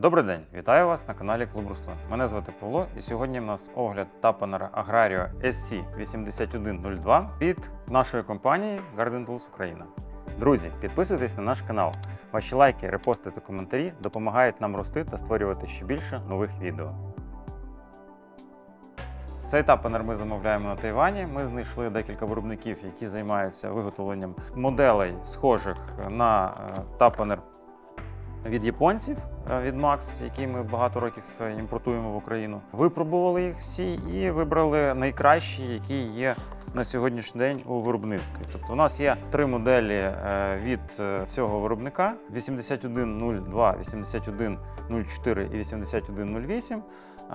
Добрий день, вітаю вас на каналі Клуб Руслан. Мене звати Павло, і сьогодні в нас огляд Тапанера Аграріо SC8102 від нашої компанії Garden Tools Україна. Друзі, підписуйтесь на наш канал. Ваші лайки, репости та коментарі допомагають нам рости та створювати ще більше нових відео. Цей тапанер ми замовляємо на Тайвані. Ми знайшли декілька виробників, які займаються виготовленням моделей, схожих на е, тапанер від японців від Max, який ми багато років е, імпортуємо в Україну. Випробували їх всі і вибрали найкращі, які є на сьогоднішній день у виробництві. Тобто, у нас є три моделі е, від е, цього виробника: 8102, 8104 і 8108.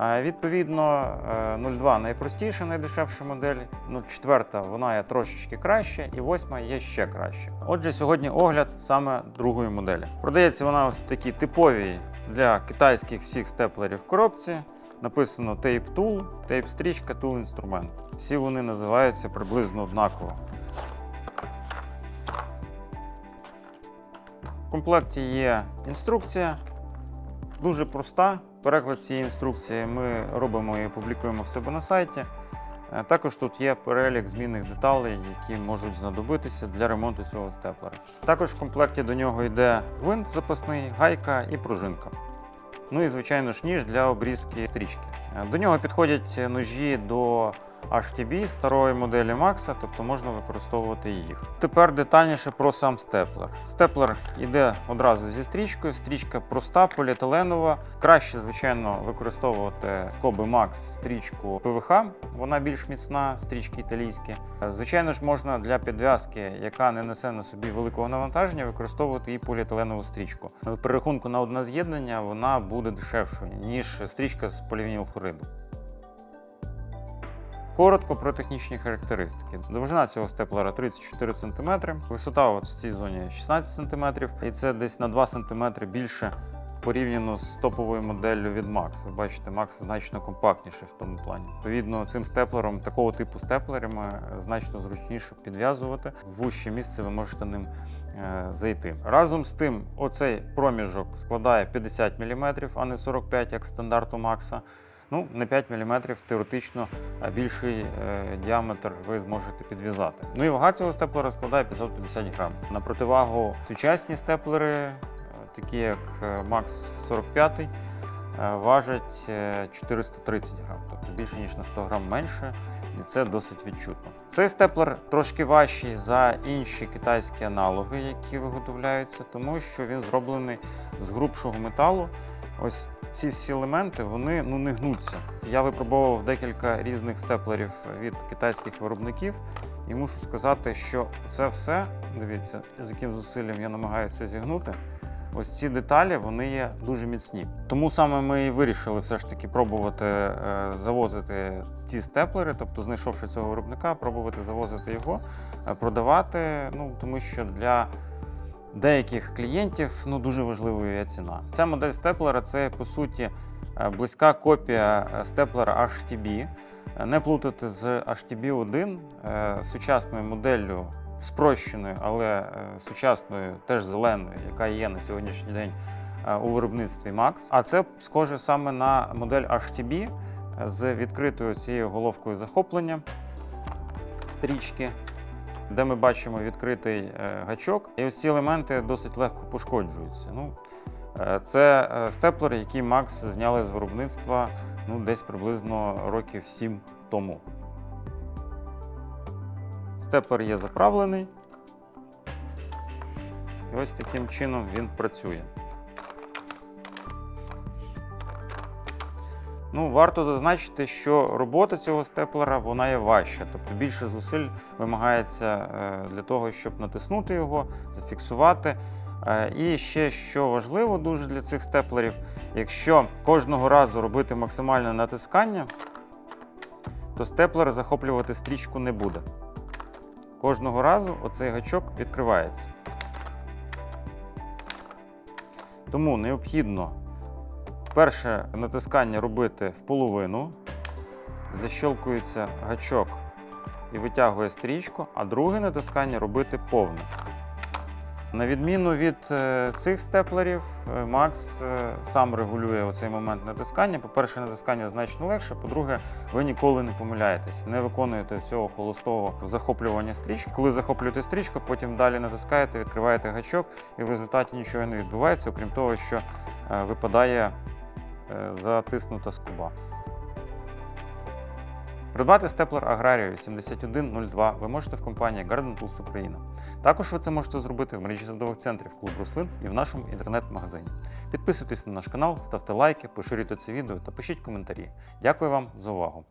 Е, Відповідно, е, 02 найпростіша, найдешевша модель. Ну, четверта вона є трошечки краще, і восьма є ще краще. Отже, сьогодні огляд саме другої моделі. Продається вона в такій типовій для китайських всіх степлерів в коробці. Написано Tape Tool, Tape стрічка, Tool інструмент. Всі вони називаються приблизно однаково. В комплекті є інструкція, дуже проста. Переклад цієї інструкції ми робимо і публікуємо в себе на сайті. Е, Також тут є перелік змінних деталей, які можуть знадобитися для ремонту цього степлера. Також в комплекті до нього йде гвинт запасний, гайка і пружинка. Ну і звичайно ж ніж для обрізки стрічки. Е, До нього підходять ножі до HTB старої моделі Max, тобто можна використовувати їх. Тепер детальніше про сам степлер. Степлер йде одразу зі стрічкою. Стрічка проста, поліетиленова. Краще, звичайно, використовувати скоби Max стрічку ПВХ. Вона більш міцна, стрічки італійські. Звичайно ж, можна для підв'язки, яка не несе на собі великого навантаження, використовувати і поліетиленову стрічку. В перерахунку на одне з'єднання вона буде дешевшою, ніж стрічка з полівінілхлориду. Коротко про технічні характеристики. Довжина цього степлера 34 см, висота от в цій зоні 16 см, і це десь на 2 см більше порівняно з топовою моделлю від Max. Ви бачите, Max значно компактніше в тому плані. Відповідно, цим степлером, такого типу степлерами значно зручніше підв'язувати. В вужче місце ви можете ним е, зайти. Разом з тим, оцей проміжок складає 50 мм, а не 45, як стандарт у Max. Ну, на 5 мм теоретично е, більший е, діаметр ви зможете підв'язати. Ну і вага цього степлера складає 550 грам. На противагу сучасні степлери, е, такі як Max 45, е, важать е, 430 грам, тобто більше ніж на 100 грам менше, і це досить відчутно. Цей степлер трошки важчий за інші китайські аналоги, які виготовляються, тому що він зроблений з грубшого металу. Ось ці всі елементи вони ну не гнуться. Я випробовував декілька різних степлерів від китайських виробників, і мушу сказати, що це все, дивіться, з яким зусиллям я намагаюся зігнути. Ось ці деталі вони є дуже міцні. Тому саме ми і вирішили все ж таки пробувати е, завозити ці степлери, тобто знайшовши цього виробника, пробувати завозити його, е, продавати. Ну тому що для деяких клієнтів ну дуже важливою є ціна. Ця модель степлера це по суті е, близька копія е, степлера HTB. Е, Не плутати з HTB-1 е, сучасною моделлю, спрощеною, але сучасною, теж зеленою, яка є на сьогоднішній день у виробництві Max. А це схоже саме на модель HTB з відкритою цією головкою захоплення стрічки де ми бачимо відкритий е, гачок, і ось ці елементи досить легко пошкоджуються. Ну, е, це е, степлер, який Max зняли з виробництва ну, десь приблизно років 7 тому. Степлер є заправлений. І ось таким чином він працює. Ну, варто зазначити, що робота цього степлера вона є важча, тобто більше зусиль вимагається е, для того, щоб натиснути його, зафіксувати. Е, І ще що важливо дуже для цих степлерів, якщо кожного разу робити максимальне натискання, то степлер захоплювати стрічку не буде. Кожного разу оцей гачок відкривається. Тому необхідно перше натискання робити в половину, защелкується гачок і витягує стрічку, а друге натискання робити повне. На відміну від е, цих степлерів, е, Max е, сам регулює оцей момент натискання. По-перше, натискання значно легше. По-друге, ви ніколи не помиляєтесь, не виконуєте цього холостого захоплювання стрічки. Коли захоплюєте стрічку, потім далі натискаєте, відкриваєте гачок, і в результаті нічого не відбувається, окрім того, що випадає затиснута скуба. Придбати степлер Аграрію 7102 ви можете в компанії Garden Tools Україна. Також ви це можете зробити в мережі садових центрів Клуб Руслин і в нашому інтернет-магазині. Підписуйтесь на наш канал, ставте лайки, поширюйте це відео та пишіть коментарі. Дякую вам за увагу!